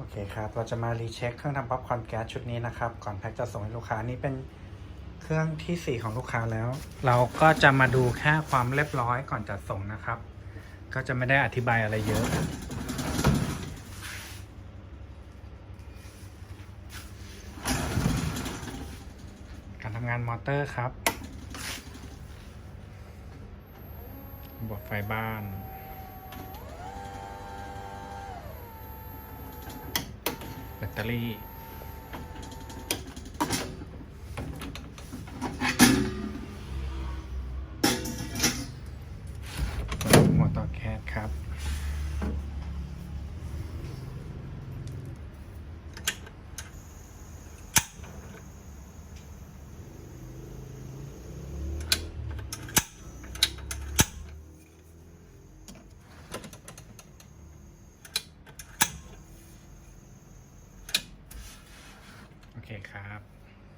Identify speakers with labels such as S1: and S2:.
S1: โอเคครับ เราจะมารีเช็คเครื่องทำป๊อปคอร์นแก๊สชุดนี้นะครับ ก่อนแพ็คจะส่งให้ลูกค้านี่เป็นเครื่องที่ 4 ของลูกค้าแล้ว เราก็จะมาดูแค่ความเรียบร้อยก่อนจัดส่งนะครับ ก็จะไม่ได้อธิบายอะไรเยอะ การทำงานมอเตอร์ครับระบบไฟบ้าน แบตเตอรี่ เคครับ